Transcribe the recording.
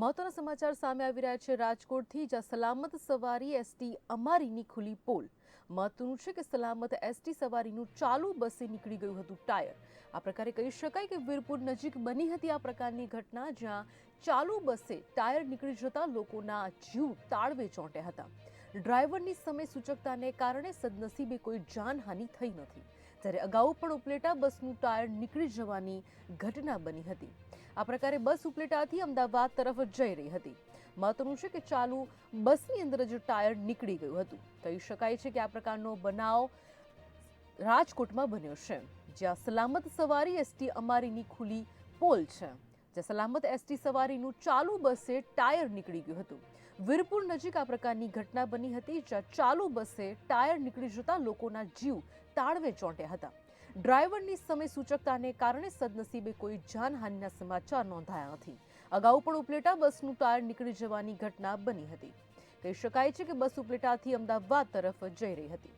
મહત્વના સમાચાર સામે આવી રહ્યા છે. રાજકોટથી જ્યાં સલામત સવારી એસટી અમારીની ખુલી પોલ. મહત્વનું છે કે સલામત એસટી સવારીનું ચાલુ બસે નીકળી ગયું હતું ટાયર. આ પ્રકારે કહી શકાય કે વીરપુર નજીક બની હતી આ પ્રકારની ઘટના, જ્યાં ચાલુ બસે ટાયર નીકળી જતા લોકોના જીવ તાળવે ચોંટ્યા હતા. ડ્રાઈવરની સમય સૂચકતાને કારણે સદનસીબે કોઈ જાનહાનિ થઈ નથી. જ્યારે અગાઉ પણ ઉપલેટા બસનું ટાયર નીકળી જવાની ઘટના બની હતી. આ પ્રકારે બસ ઉપલેટાથી અમદાવાદ તરફ જઈ રહી હતી. મહત્વનું છે કે ચાલુ બસની અંદર જ ટાયર નીકળી ગયું હતું. કહી શકાય છે કે આ પ્રકારનો બનાવ રાજકોટમાં બન્યો છે, જ્યાં સલામત સવારી એસટી અમારીની ખુલ્લી પોલ છે. જ્યાં સલામત એસટી સવારીનું ચાલુ બસે ટાયર નીકળી ગયું હતું. વીરપુર નજીક આ પ્રકારની ઘટના બની હતી, જ્યાં ચાલુ બસે ટાયર નીકળી જતા લોકોના જીવ તાળવે ચોંટ્યા હતા. ડ્રાઈવરની સમય સૂચકતાને કારણે સદનસીબે કોઈ જાનહાનિના સમાચાર નોંધાયા નથી. અગાઉ પણ ઉપલેટા બસનું ટાયર નીકળી જવાની ઘટના બની હતી. કહી શકાય છે કે બસ ઉપલેટાથી અમદાવાદ તરફ જઈ રહી હતી.